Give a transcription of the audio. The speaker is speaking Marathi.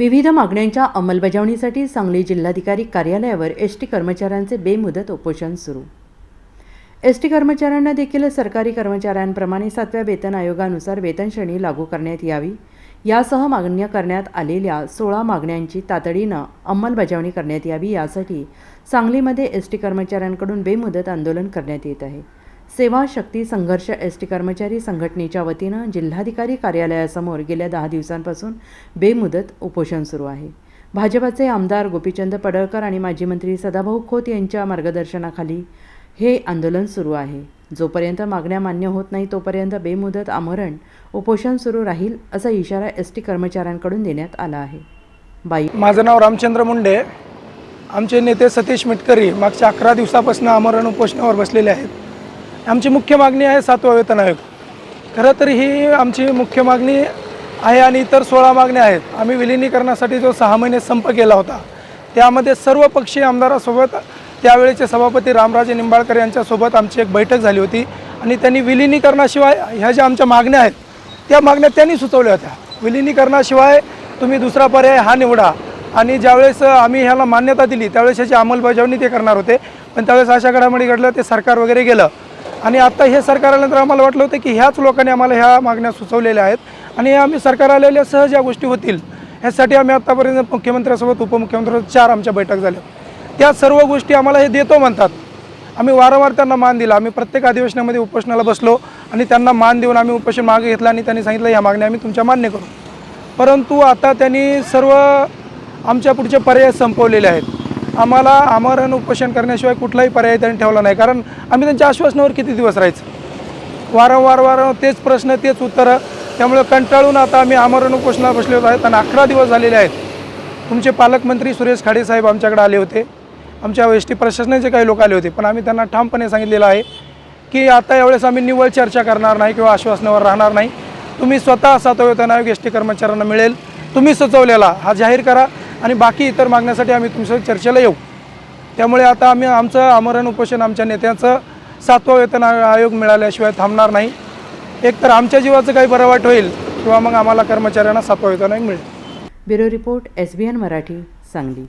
विविध मागण्यांच्या अंमलबजावणीसाठी सांगली जिल्हाधिकारी कार्यालयावर एस टी कर्मचाऱ्यांचे बेमुदत उपोषण सुरू. एस टी कर्मचाऱ्यांना देखील सरकारी कर्मचाऱ्यांप्रमाणे सातव्या वेतन आयोगानुसार वेतनश्रेणी लागू करण्यात यावी. यासह मागण्या करण्यात आलेल्या सोळा मागण्यांची तातडीनं अंमलबजावणी करण्यात यावी यासाठी सांगलीमध्ये एस टी कर्मचाऱ्यांकडून बेमुदत आंदोलन करण्यात येत आहे. सेवा शक्ती संघर्ष एस टी कर्मचारी संघटनेच्या वतीनं जिल्हाधिकारी कार्यालयासमोर गेल्या दहा दिवसांपासून बेमुदत उपोषण सुरू आहे. भाजपाचे आमदार गोपीचंद पडळकर आणि माजी मंत्री सदाभाऊ खोत यांच्या मार्गदर्शनाखाली हे आंदोलन सुरू आहे. जोपर्यंत मागण्या मान्य होत नाही तोपर्यंत बेमुदत आमरण उपोषण सुरू राहील असा इशारा एस टी कर्मचाऱ्यांकडून देण्यात आला आहे. बाई माझं नाव रामचंद्र मुंडे. आमचे नेते सतीश मिटकरी मागच्या अकरा दिवसापासून आमरण उपोषणावर बसलेले आहेत. आमची मुख्य मागणी आहे सातवा वेतन आयोग. खरं तर ही आमची मुख्य मागणी आहे आणि इतर सोळा मागण्या आहेत. आम्ही विलिनीकरणासाठी जो सहा महिने संप केला होता त्यामध्ये सर्व पक्षीय आमदारासोबत त्यावेळेचे सभापती रामराजे निंबाळकर यांच्यासोबत आमची एक बैठक झाली होती आणि त्यांनी विलिनीकरणाशिवाय ह्या ज्या आमच्या मागण्या आहेत त्या मागण्या त्यांनी सुचवल्या होत्या. विलिनीकरणाशिवाय तुम्ही दुसरा पर्याय हा निवडा. आणि ज्यावेळेस आम्ही ह्याला मान्यता दिली त्यावेळेस ह्याची अंमलबजावणी ते करणार होते. पण त्यावेळेस अशा घडामोडी घडलं ते सरकार वगैरे गेलं. आणि आता हे सरकार आल्यानंतर आम्हाला वाटलं होतं की ह्याच लोकांनी आम्हाला ह्या मागण्या सुचवलेल्या आहेत. आणि आम्ही सरकार आलेल्या सहज या गोष्टी होतील. ह्यासाठी आम्ही आत्तापर्यंत मुख्यमंत्र्यासोबत उपमुख्यमंत्र्यासोबत चार आमच्या बैठक झाल्या. त्या सर्व गोष्टी आम्हाला हे देतो म्हणतात. आम्ही वारंवार त्यांना मान दिला. आम्ही प्रत्येक अधिवेशनामध्ये उपोषणाला बसलो आणि त्यांना मान देऊन आम्ही उपोषण मागे घेतलं आणि त्यांनी सांगितलं ह्या मागण्या आम्ही तुमच्या मान्य करू. परंतु आता त्यांनी सर्व आमच्या पुढचे पर्याय संपवलेले आहेत. आम्हाला आमरण उपोषण करण्याशिवाय कुठलाही पर्याय त्यांनी ठेवला नाही. कारण आम्ही त्यांच्या आश्वासनावर किती दिवस राहायचं? वारंवार वारंवार तेच प्रश्न तेच उत्तरं. त्यामुळे कंटाळून आता आम्ही आमरण उपोषणाला बसलेलो आहेत आणि अकरा दिवस झालेले आहेत. तुमचे पालकमंत्री सुरेश खाडे साहेब आमच्याकडे आले होते. आमच्या एस टी प्रशासनाचे काही लोक आले होते. पण आम्ही त्यांना ठामपणे सांगितलेलं आहे की आता यावेळेस आम्ही निव्वळ चर्चा करणार नाही किंवा आश्वासनावर राहणार नाही. तुम्ही स्वतः सातवा वेतन आयोग एस टी कर्मचाऱ्यांना मिळेल. तुम्ही सुचवलेला हा जाहीर करा. आणि बाकी इतर मागण्यासाठी आम्ही तुमच्या चर्चेला येऊ. त्यामुळे आता आम्ही आमचं आमरण उपोषण आमच्या नेत्यांचं सातवा वेतन आयोग मिळाल्याशिवाय थांबणार नाही. एकतर आमच्या जीवाचं काही बरं वाट होईल किंवा मग आम्हाला कर्मचाऱ्यांना सातवा वेतन आयोग मिळेल. Bureau report S B N Marathi Sangli.